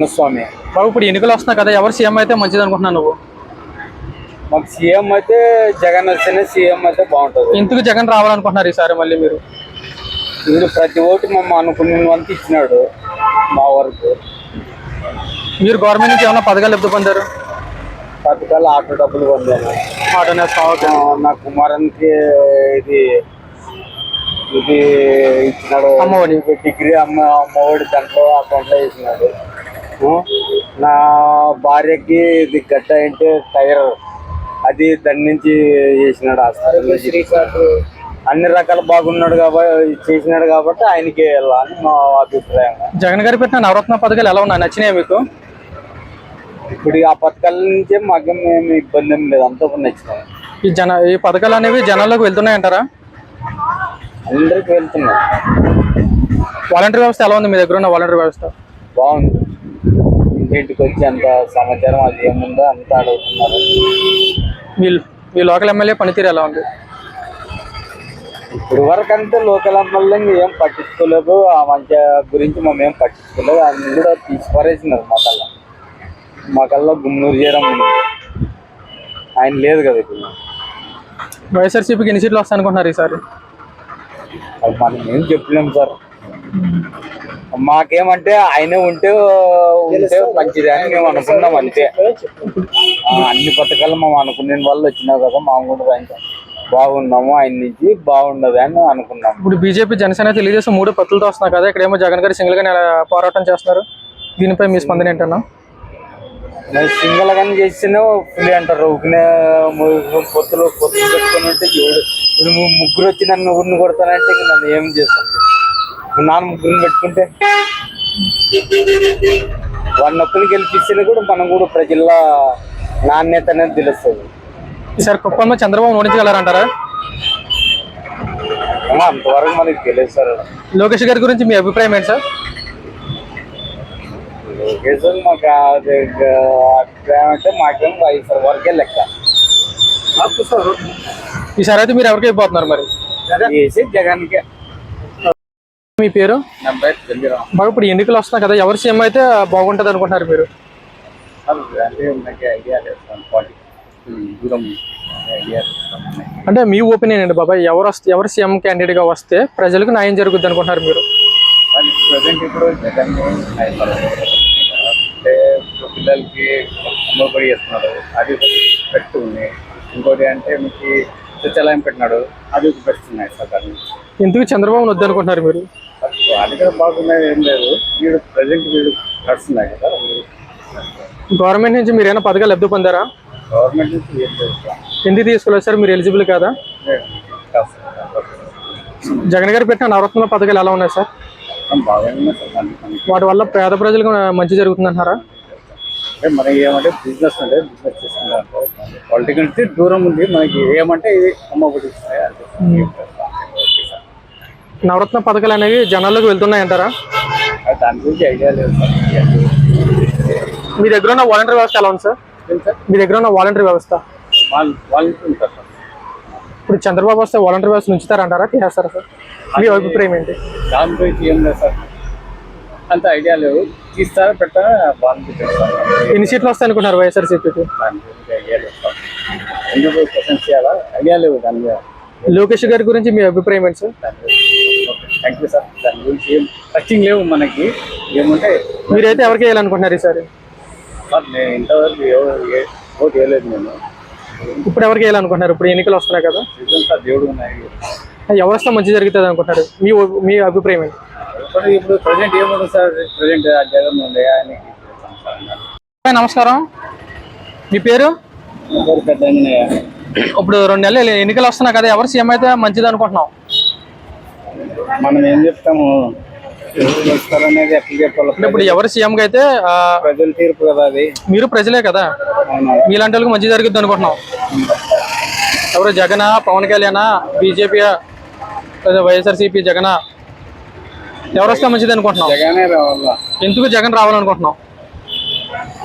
స్వామి బాబు ఇప్పుడు ఎన్నికలు వస్తున్నాయి కదా ఎవరు సీఎం అయితే మంచిది అనుకుంటున్నాను నువ్వు? మాకు సీఎం అయితే జగన్ వస్తేనే సీఎం అయితే బాగుంటుంది. ఎందుకు జగన్ రావాలనుకుంటున్నారు ఈసారి మళ్ళీ మీరు? ఇప్పుడు ప్రతి ఓటు మమ్మ అనుకున్నంత ఇచ్చినాడు మా వరకు. మీరు గవర్నమెంట్ నుంచి ఏమైనా పథకాలు లబ్ధి పొందారు? పథకాలు ఆటో డబ్బులు పొందాను. ఆటో ఆ, నా కుమారానికి ఇది ఇది ఇచ్చినాడు. అమ్మఒడి. డిగ్రీ అమ్మ అమ్మఒడి దాంట్లో అకౌంట్లో ఇచ్చినాడు. నా భార్యకి ఇది గడ్డ అంటే టైర్. అది దాని నుంచి చేసినాడు హాస్పిటల్ అన్ని రకాలు బాగున్నాడు కాబట్టి చేసినాడు కాబట్టి ఆయనకి వెళ్ళాలని మా అభిప్రాయం. జగన్ గారు పెట్టిన నవరత్న పథకాలు ఎలా ఉన్నాయి? నచ్చినాయి మీకు? ఇప్పుడు ఆ పథకాల నుంచే మాకేం ఏమి ఇబ్బంది ఏం లేదు. అంతా నచ్చినాయి. ఈ జన ఈ పథకాలు అనేవి జనాల్లోకి వెళ్తున్నాయంటారా? అందరికి వెళ్తున్నాయి. వాలంటీర్ వ్యవస్థ ఎలా ఉంది? మీ దగ్గర ఉన్న వాలంటీర్ వ్యవస్థ? బాగుంది. ఇంటింటికి వచ్చి అంత సమాచారం అది ఏముందో అంతా అడుగుతున్నారు. మీ మీ లోకల్ ఎమ్మెల్యే పనితీరు ఎలా ఉంది? ఇప్పుడు వరకు అంటే లోకల్ ఎమ్మెల్యే ఏం పట్టించుకోలేదు. ఆ మంచి గురించి మేము ఏం పట్టించుకోలేదు. అన్ని కూడా తీసుకురేసినారు మా కల్లా మా కల్లా గుమ్మూరు చేయడం ఉంది. ఆయన లేదు కదా ఇప్పుడు. వైఎస్ఆర్సీపీకి ఎన్ని సీట్లు వస్తాయి అనుకుంటున్నారు ఈసారి? అది మనం ఏం చెప్పలేము సార్. మాకేమంటే ఆయనే ఉంటే ఉంటే మంచిది అని మేము అనుకున్నాం అంతే. అన్ని పథకాలు మేము అనుకునే వాళ్ళు వచ్చినావు కదా మా కూడా ఆయన బాగున్నాము ఆయన నుంచి బాగుండదు అని అనుకున్నాం. ఇప్పుడు బీజేపీ జనసేన తెలుగుదేశం మూడు పత్తులతో వస్తున్నారు కదా ఇక్కడేమో జగన్ గారు సింగిల్గా పోరాటం చేస్తున్నారు. దీనిపై మీ స్పందన ఏంటన్నా? సింగల్ గాని చేస్తేనే పులి అంటారు. పొత్తులు పొత్తులు పెట్టుకుని ఉంటే ఇప్పుడు ముగ్గురు వచ్చి నన్ను ఊరిని కొడతానంటే నన్ను ఏం చేస్తాను నాన్న ముగ్గురిని పెట్టుకుంటే వాడిని ఒక్కరిని గెలిపిస్తేనే కూడా మనం కూడా ప్రజల నాణ్యత అనేది తెలుస్తుంది. ఈసారి కుప్పంలో చంద్రబాబు ఓడించగలరంటారా? అంతవరకు మనకి తెలియదు సార్. లోకేష్ గారి గురించి మీ అభిప్రాయం ఏంటి సార్? లోకేశ్వర్ మాకు అది అభిప్రాయం అంటే మాకేం ఐదు వరకే లెక్క. ఈసారి అయితే మీరు ఎవరికి అయిపోతున్నారు మరి? జగన్కే. మీ పేరు? బాగా ఇప్పుడు ఎన్నికలు వస్తున్నాయి కదా ఎవరు సీఎం అయితే బాగుంటుంది అనుకుంటున్నారు మీరు? అంటే మీ ఒపీనియన్ ఏంటి బాబాయ్? ఎవరు వస్తే ఎవరు సీఎం క్యాండిడేట్గా వస్తే ప్రజలకు న్యాయం జరుగుద్ది అనుకుంటున్నారు మీరు? ప్రజెంట్ ఇప్పుడు జగన్ పిల్లలకి అమ్మబడి చేస్తున్నాడు అది బెస్ట్ ఉంది. ఇంకోటి అంటే మీకు సచివాలయం పెట్టినాడు అది బెస్ట్ ఉన్నాయి సార్ ఎందుకు చంద్రబాబు వద్దు అనుకుంటున్నారు మీరు? అది కూడా బాగున్నది ఏం లేదు. వీడు ప్రజెంట్ వీడు నడుస్తున్నాయి కదా. గవర్నమెంట్ నుంచి మీరు ఏమైనా పథకాలు లబ్ధి పొందారా? గవర్నమెంట్ నుంచి ఏం లేదు. ఎందుకు తీసుకోలేదు సార్? మీరు ఎలిజిబుల్ కాదా. జగన్ గారు పెట్టిన నవరత్న పథకాలు ఎలా ఉన్నాయి సార్. వాటి వల్ల పేద ప్రజలకు మంచి జరుగుతుంది అంటారా అంటే మనకి ఏమంటే బిజినెస్ అంటే బిజినెస్ చేసుకుంటారు పొలిటికల్ దూరం ఉంది. మనకి ఏమంటే ఇది అమ్మ అంతే. నవరత్న పథకాలు అనేవి జనాల్లోకి వెళ్తున్నాయి అంటారా అది దాని గురించి ఐడియా లేదు మీ దగ్గర ఉన్న వాలంటీర్ వ్యవస్థ ఎలా ఉంది సార్? మీ దగ్గర ఉన్న వాలంటీర్ వ్యవస్థ? ఇప్పుడు చంద్రబాబు వస్తే వాలంటీర్ వ్యవస్థ ఉంచుతారంటారా? తీసేస్తారా సార్? మీ అభిప్రాయం ఏంటి? దాని గురించి ఏం లేదు సార్. అంత ఐడియా లేవు. తీస్తారా పెట్టారా బాగుంది ఎన్ని సీట్లు వస్తాయి అనుకుంటున్నారు వైఎస్ఆర్సీపీకి? ఐడియా లేవు దాని మీద. లోకేష్ గారి గురించి మీ అభిప్రాయం ఏంటి సార్? థ్యాంక్ యూ సార్ దాని గురించి ఏం టచింగ్ లేవు మనకి. ఏమంటే మీరైతే ఎవరికి వేయాలనుకుంటున్నారు ఈసారి? సార్ నేను ఇంతవరకు ఎవరు ఏ- ఓటు వేయలేదు నేను. ఇప్పుడు ఎవరికి వేయాలనుకుంటున్నారు? ఇప్పుడు ఎన్నికలు వస్తున్నాయి కదా. ఇదంతా దేవుడు ఉన్నాయి ఎవరు వస్తే మంచి జరుగుతుంది అనుకుంటున్నారు? మీ మీ అభిప్రాయం ఏంటి? ఇప్పుడు ఇప్పుడు ప్రజెంట్ ఏముంది సార్? ప్రజెంట్ జగన్ ఉంది ఆయనకి నమస్కారం. మీ పేరు? ఎవరు పెద్ద. ఇప్పుడు రెండు నెలలు ఎన్నికలు వస్తున్నాయి కదా ఎవరు సీఎం అయితే మంచిది అనుకుంటున్నాం మనం ఏం చెప్తాము? ఎట్లా చెప్పాలి అంటే ఇప్పుడు ఎవరు సీఎం అయితే ప్రజల తీర్పు కదా అది. మీరు ప్రజలే కదా? మీలాంటి వాళ్ళకి మంచి జరుగుద్ది అనుకుంటున్నాం. ఎవరు జగన్ పవన్ కళ్యాణ్ బీజేపీ వైఎస్ఆర్సీపీ జగన్? ఎవరు వస్తే మంచిది అనుకుంటున్నాం? జగనే రావాలా? ఎందుకు జగన్ రావాలనుకుంటున్నాం?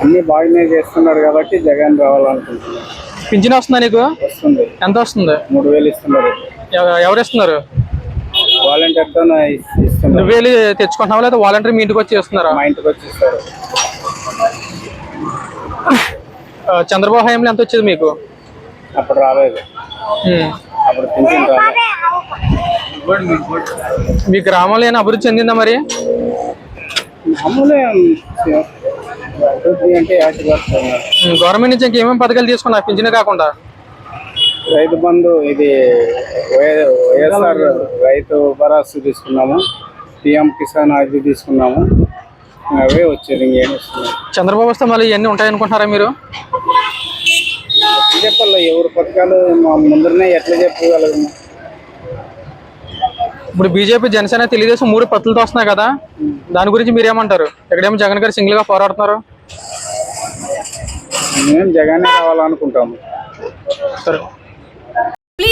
అన్ని బాగానే చేస్తున్నారు కాబట్టి జగన్ రావాలనుకుంటున్నాను పింఛన్ వస్తుందా నీకు? వస్తుంది. ఎంత వస్తుంది? మూడు వేలు ఇస్తున్నారు. ఎవ- ఎవరు ఇస్తున్నారు? వాలంటీర్తో నువ్వు వెళ్ళి తెచ్చుకుంటున్నావా లేదా వాలంటీర్ మీ ఇంటికి వచ్చి చేస్తున్నారా? మా ఇంటికి వచ్చి చంద్రబాబు హయాంలో ఎంత వచ్చేది మీకు? అప్పుడు రాలేదు. మీ గ్రామంలో ఏమైనా అభివృద్ధి చెందిందా మరి? గవర్నమెంట్ నుంచి ఇంకేమేమి పథకాలు తీసుకున్నా పింఛనే కాకుండా. రైతు బంధు ఇది వైఎస్ఆర్ రైతు భరోసా తీసుకున్నాము. పిఎం కిసాన్ అది తీసుకున్నాము. అవే వచ్చేది ఇంకేం చంద్రబాబు వస్తే మళ్ళీ ఇవన్నీ ఉంటాయనుకుంటున్నారా మీరు? చెప్పాలి ఎవరు పథకాలు మా ముందరనే ఎట్లా చెప్పగలము ఇప్పుడు బీజేపీ జనసేన తెలుగుదేశం మూడు పత్రులతో వస్తున్నాయి కదా. దాని గురించి మీరేమంటారు? ఇక్కడేమో జగన్ గారు సింగిల్గా పోరాడుతున్నారు. మేము జగనే రావాలనుకుంటాము సరే.